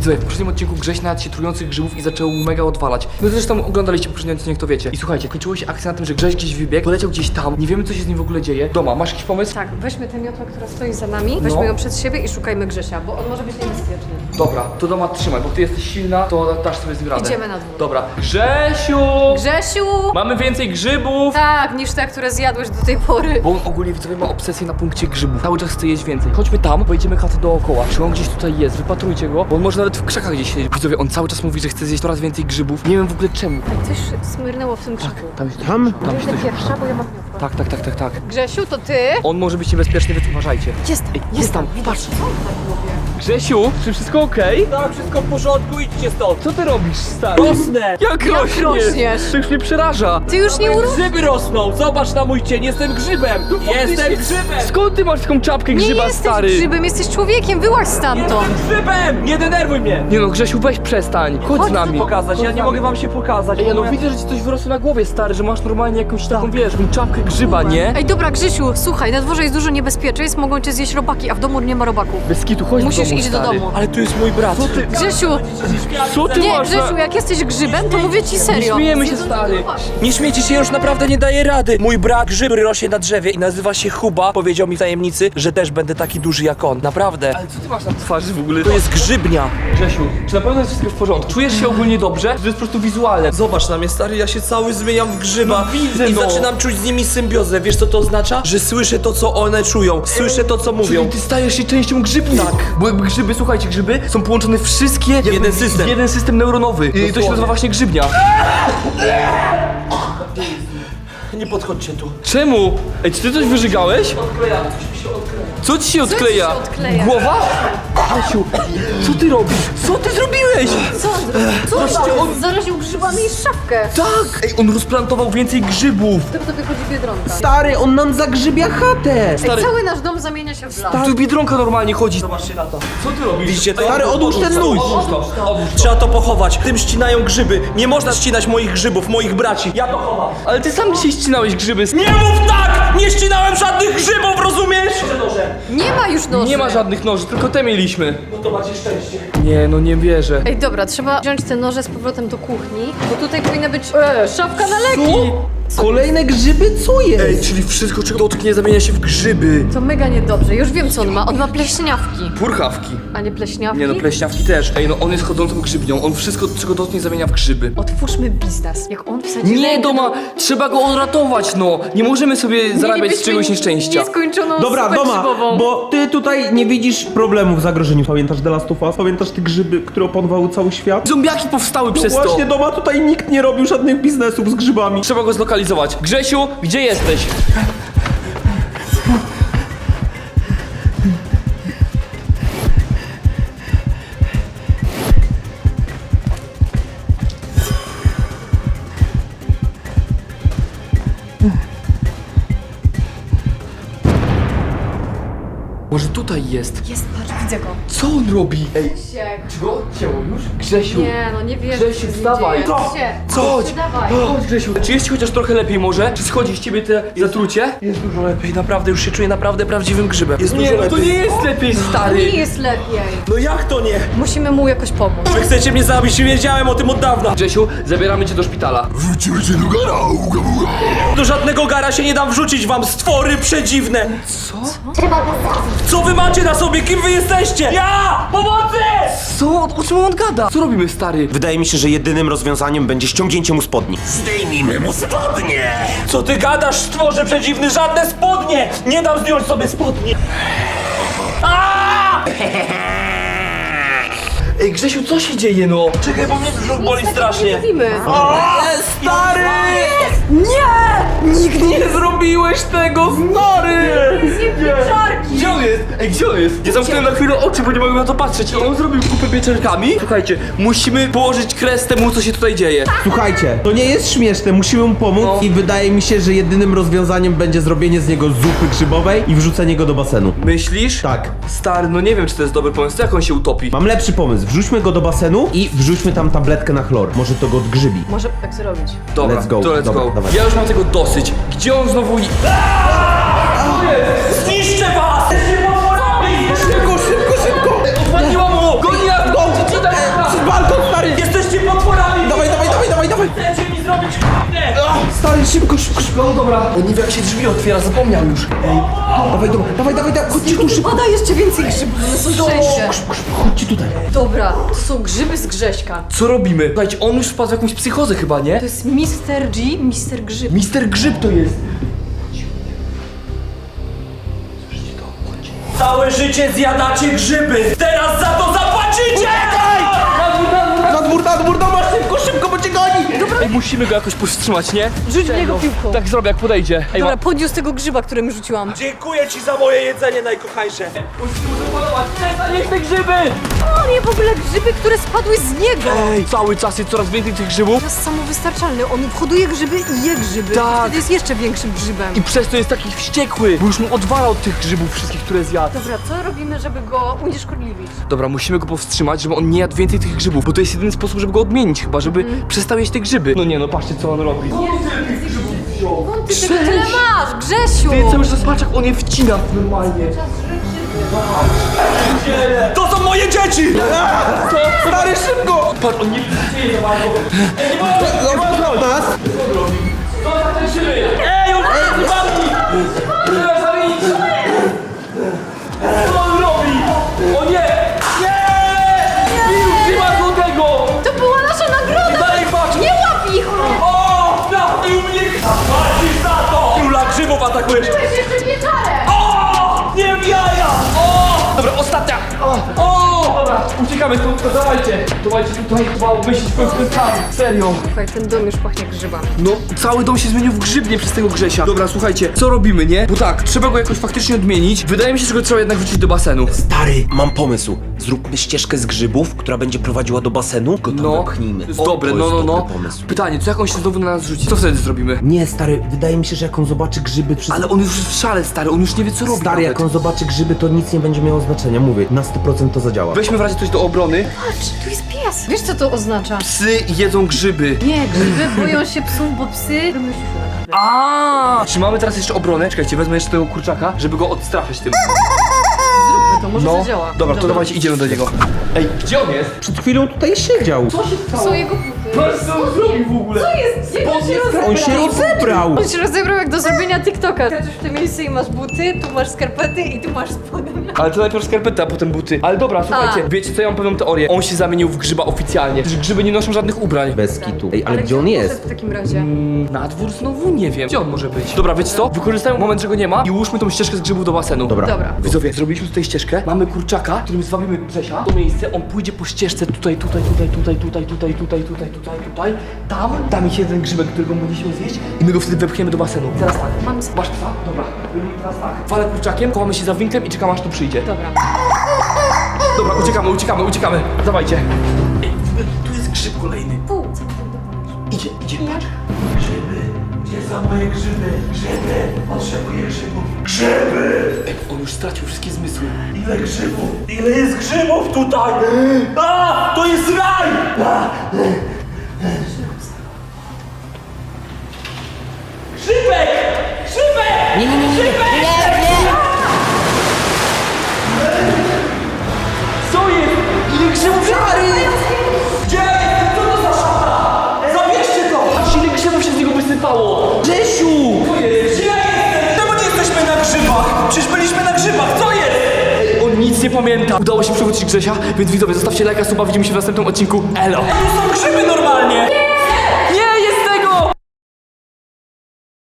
Widzowie, w poprzednim odcinku Grześ nawet się trujących grzybów i zaczął mega odwalać. No zresztą oglądaliście poprzedni odcinek, to wiecie. I słuchajcie, kończyło się akcja na tym, że Grześ gdzieś wybiegł, poleciał gdzieś tam, nie wiemy co się z nim w ogóle dzieje. Doma, masz jakiś pomysł? Tak, weźmy tę miotłę, która stoi za nami, weźmy No. ją przed siebie i szukajmy Grzesia, bo on może być niebezpieczny. Dobra, to doma trzymaj, bo ty jesteś silna, to dasz sobie z nim radę. Idziemy na dwór. Dobra. Grzesiu! Grzesiu! Mamy więcej grzybów! Tak, niż te, które zjadłeś do tej pory. Bo on ogólnie widzowie ma obsesję na punkcie grzybów. Cały czas chce jeść więcej. Chodźmy tam, pojedziemy chatę dookoła. Czy on gdzieś tutaj jest? Wypatrujcie go, bo on może nawet w krzakach gdzieś siedzieć. Widzowie, on cały czas mówi, że chce zjeść coraz więcej grzybów. Nie wiem w ogóle czemu. Coś smyrnęło w tym krzaku. Tam jest Tam? Tam Jestem jest pierwsza, bo ja mam miotłę. Tak, tak, tak, tak, tak. Grzesiu, to ty? On może być niebezpieczny, więc uważajcie. Jest tam, Jest tam, patrz. co on tak robi? Grzesiu, czy wszystko okej? Tak, wszystko w porządku, idźcie stąd. Co ty robisz, stary? Rosnę! Jak rośniesz? rośniesz? To już mnie przeraża. Ty już nie urósł? Grzyby rosną! Zobacz na mój cień, jestem grzybem! Jestem grzybem! Skąd ty masz taką czapkę Nie grzyba, jesteś stary? grzybem, jesteś człowiekiem, wyłaź stamtąd. Jestem grzybem! Nie denerwuj mnie! Nie no, Grzesiu, weź przestań. Chodź, z nami. Pokazać, ja nie mogę wam się pokazać. Ej, ja no widzę, że ci coś wyrosło na głowie, stary, że masz normalnie jakąś taką, wiesz, taką czapkę grzyba, nie? Ej, dobra, Grzesiu, słuchaj, na dworze jest dużo niebezpieczeństw, mogą cię zjeść robaki, a w domu nie ma robaków. Bez kitu, chodź Musisz domu, iść do domu. Ale tu jest mój brat. Co ty? Grzesiu, Co ty nie, masz? za- Grzesiu, jak jesteś grzybem, to mówię ci serio. śmiejemy się, stary. Nie śmiejcie się, już naprawdę nie daje rady. Mój brat grzyb rośnie na drzewie i nazywa się Huba. Powiedział mi w tajemnicy, że też będę taki duży jak on. Naprawdę. Ale co ty masz na twarzy w ogóle? To jest grzybnia. Grzesiu, czy na pewno jest wszystko w porządku? Czujesz się ogólnie dobrze? To jest po prostu wizualne. Zobacz na mnie, stary, ja się cały zmieniam w grzyba. No widzę, I no. zaczynam czuć z nimi symbiozę. Wiesz co to oznacza? Że słyszę to, co one czują. Słyszę to, co mówią. Czyli ty stajesz się częścią grzybów. Tak. Bo jakby grzyby, słuchajcie, grzyby są połączone wszystkie jakby jeden w- system. W jeden system neuronowy. I to się nazywa właśnie grzybnia. Nie podchodźcie tu. Czemu? Ej, czy ty coś wyżygałeś? Co ci się odkleja? odkleja? Głowa? Asiu, co ty robisz? Co ty zrobiłeś? Co on? Co on zrobił? Zaraził grzybami szafkę. Tak! Ej, on rozplantował więcej grzybów. Tylko to wychodzi Biedronka. Stary, on nam zagrzybia chatę! Ej, stary. cały nasz dom zamienia się w las. Tu Biedronka normalnie chodzi. Zobaczcie na to. Co ty robisz? Widzicie to? Stary, odłóż ten nóż! Odłóż to, odłóż to. Trzeba to pochować. Tym ścinają grzyby. Nie można ścinać moich grzybów, moich braci. Ja to chowam. Ale ty sam dzisiaj ścinałeś grzyby. Nie mów tak! Nie ścinałem żadnych grzybów, rozumiesz? Nie ma już noży. Nie ma żadnych noży, tylko te mieliśmy. No to macie szczęście. Nie, no nie wierzę. Ej, dobra, trzeba wziąć te noże z powrotem do kuchni, bo tutaj powinna być e, szafka na leki. Kolejne grzyby? Co jest? Ej, czyli wszystko, czego dotknie, zamienia się w grzyby. To mega niedobrze. Już wiem, co on ma. On ma pleśniawki. Purchawki. A nie pleśniawki? Nie no, pleśniawki też. Ej, no on jest chodzącą grzybnią. On wszystko, czego dotknie, zamienia w grzyby. Otwórzmy biznes. Jak on wsadzi Nie, rękę Doma, do- trzeba go odratować, no. Nie możemy sobie zarabiać z Mielibyśmy czegoś nieszczęścia. Nieskończoną Dobra, super Doma, grzybową. bo ty tutaj nie widzisz problemu w zagrożeniu. Pamiętasz The Last of Us? Pamiętasz te grzyby, które opanowały cały świat? Zombiaki powstały przez to. Właśnie, Doma, tutaj nikt nie robił żadnych biznesów z grzybami. Trzeba go Grzesiu, gdzie jesteś? Może tutaj jest. Jest, patrz, widzę go. Co on robi? Ej, Siek. czy go cięło już? Grzesiu. Nie, no nie wierzę. Grzesiu, co się wstawaj. dzieje. Co? Się. Chodź. Dawaj. Chodź, Grzesiu. Czy jest ci chociaż trochę lepiej może? Czy schodzi z ciebie te zatrucie? Jest dużo lepiej, naprawdę, już się czuję naprawdę prawdziwym grzybem. Jest Nie, dużo no to lepiej. nie jest lepiej, Nie stary. jest lepiej. No jak to nie? Musimy mu jakoś pomóc. Wy chcecie mnie zabić, wiedziałem o tym od dawna. Grzesiu, zabieramy cię do szpitala. Do żadnego gara się nie dam wrzucić wam, stwory przedziwne. Co? Co wy macie na sobie? Kim wy jesteście? Ja! Pomocy! Co? O czym on gada? Co robimy, stary? Wydaje mi się, że jedynym rozwiązaniem będzie ściągnięcie mu spodni. Zdejmijmy mu spodnie! Co ty gadasz, stworze przedziwny? Żadne spodnie! Nie dam zdjąć sobie spodnie! A! Ej, Grzesiu, co się dzieje, no? Czekaj, bo mnie brzuch boli strasznie. Mówimy. Stary! Nikt nie zrobiłeś tego, stary! Gdzie on jest? Ej, gdzie on jest? Ja zamknąłem na chwilę oczy, bo nie mogłem na to patrzeć. I on zrobił kupę pieczarkami. Słuchajcie, musimy położyć kres temu, co się tutaj dzieje. Słuchajcie, to nie jest śmieszne, musimy mu pomóc No. i wydaje mi się, że jedynym rozwiązaniem będzie zrobienie z niego zupy grzybowej i wrzucenie go do basenu. Myślisz? Tak. Stary, no nie wiem, czy to jest dobry pomysł. Jak on się utopi? Mam lepszy pomysł, Wrzućmy go do basenu i wrzućmy tam tabletkę na chlor. Może to go odgrzybi. Może tak zrobić. Dobra, Let's go, to let's dobra, go. dawaj. Ja już mam tego dosyć. Gdzie on znowu... i- Zniszczę was! Szybko, szybko, szybko! Odwaliło mu! Goliat! Go! Czytaj! Balkon, stary! Jesteście potworami! Dawaj, dawaj, dawaj, dawaj, dawaj! Chcecie mi zrobić nas! Go! szybko, dobra. On nie wie jak się drzwi otwiera, zapomniał już. Ej, Dawaj, dobra, dawaj, dawaj, dawaj, chodźcie tu szybko. Pada jeszcze więcej grzybów, one są wszędzie. Chodźcie tutaj. Dobra, to są grzyby z Grześka. co robimy? Słuchajcie, on już wpadł w jakąś psychozę chyba, nie? To jest Mr. G, Mr. Grzyb. Mister Grzyb to jest. Całe życie zjadacie grzyby! Teraz za to zapłacicie! Na dwór, na dwór, no masz szybko, szybko, goni. Ej, musimy go jakoś powstrzymać, nie? Rzuć w niego piłką. Tak zrobię, jak podejdzie. Ej, Dobra, podniósł tego grzyba, którym rzuciłam. Dziękuję ci za moje jedzenie najkochańsze! Niech te grzyby! O nie, w ogóle grzyby, które spadły z niego. Ej, cały czas jest coraz więcej tych grzybów. To jest samowystarczalny, on hoduje grzyby i je grzyby. Tak. I wtedy jest jeszcze większym grzybem. I przez to jest taki wściekły, bo już mu odwala od tych grzybów wszystkich, które zjadł. Dobra, co robimy, żeby go unieszkodliwić? Dobra, musimy go powstrzymać, żeby on nie jadł więcej tych grzybów, bo to jest jedyny sposób, żeby go odmienić, chyba, żeby przestał jeść te grzyby. No nie, no patrzcie, co on robi. Skąd ty tego Cześć. tyle masz, Grzesiu? Ty cały czas patrz, jak on je wcina normalnie. To są moje dzieci! Stary, szybko. Patrz, on nie wcina za bardzo. Dobra, nas. Ej, uciekamy stąd, to dawajcie! Dawajcie tutaj, chyba myślić w końcu ten plan. Serio. Słuchaj, ten dom już pachnie grzybami. No, cały dom się zmienił w grzybnie przez tego Grzesia. Dobra, słuchajcie, co robimy, nie? Bo tak, trzeba go jakoś faktycznie odmienić. Wydaje mi się, że go trzeba jednak wrzucić do basenu. Stary, mam pomysł. Zróbmy ścieżkę z grzybów, która będzie prowadziła do basenu. Go tam No, wepchnijmy. jest O, dobre, to no, jest no, no. dobry pomysł. Pytanie, co jak on się znowu na nas rzuci? Co wtedy zrobimy? Nie, stary, wydaje mi się, że jak on zobaczy grzyby przez... Ale on już jest w szale, stary, on już nie wie, co robi. Stary, jak nawet. on zobaczy grzyby, to nic nie będzie miało znaczenia. Mówię, na 100% to zadziała. Weźmy w razie coś do obrony. Patrz, tu jest pies! Wiesz co to oznacza? Psy jedzą grzyby. Nie, grzyby boją się psów, bo psy. A! Czy mamy teraz jeszcze obronę? Czekajcie, wezmę jeszcze tego kurczaka, żeby go odstraszać tym. To może No, zadziała. dobra, to dawajcie, idziemy do niego. Ej, gdzie on jest? Przed chwilą tutaj siedział. To są jego Co on zrobił w ogóle? Co jest? Jak on się rozebrał? On się rozebrał. On się rozebrał jak do zrobienia TikToka. Skaczesz w te miejsce i masz buty, tu masz skarpety i tu masz spodnie. Ale to najpierw skarpety, a potem buty. Ale dobra, słuchajcie, A. wiecie co, ja mam pewną teorię. On się zamienił w grzyba oficjalnie. Przecież grzyby nie noszą żadnych ubrań. Bez kitu. Ej, ale gdzie on jest? w takim razie? Mm, Na dwór znowu nie wiem. Gdzie on może być? Dobra, wiecie co? Wykorzystajmy moment, że go nie ma i ułóżmy tą ścieżkę z grzybów do basenu. Dobra. Dobra. Widzowie, zrobiliśmy tutaj ścieżkę, mamy kurczaka, którym zwabimy Grzesia. To miejsce, on pójdzie po ścieżce tutaj, tutaj, tutaj, tutaj, tutaj, tutaj, tutaj, tutaj, tutaj, tutaj, tam, tam jest jeden grzybek, którego mogliśmy zjeść i my go wtedy wepchniemy do basenu. I teraz tak, Mam masz psa? Dobra, robimy teraz tak. Walę kurczakiem, chowamy się za winklem i czekamy aż tu przyjdzie. Dobra. Dobra, uciekamy, uciekamy, uciekamy. Dawajcie. Ej, tu jest grzyb kolejny. Fu, co ty tam dopalisz? Idzie, idzie, patrz. Ej, on już stracił wszystkie zmysły. Ile grzybów? Ile jest grzybów tutaj? A! To jest raj! Grzybek! Grzybek! Nie, nie, nie, nie, Co jest? Ile grzybów szary? Gdzie? Co to za szata? Zabierzcie to! Patrz, ile grzybów się z niego wysypało. Grzesiu! Nie pamięta. Udało się przywrócić Grzesia, więc widzowie, zostawcie lajka, suba, widzimy się w następnym odcinku. Elo! To są grzyby normalnie!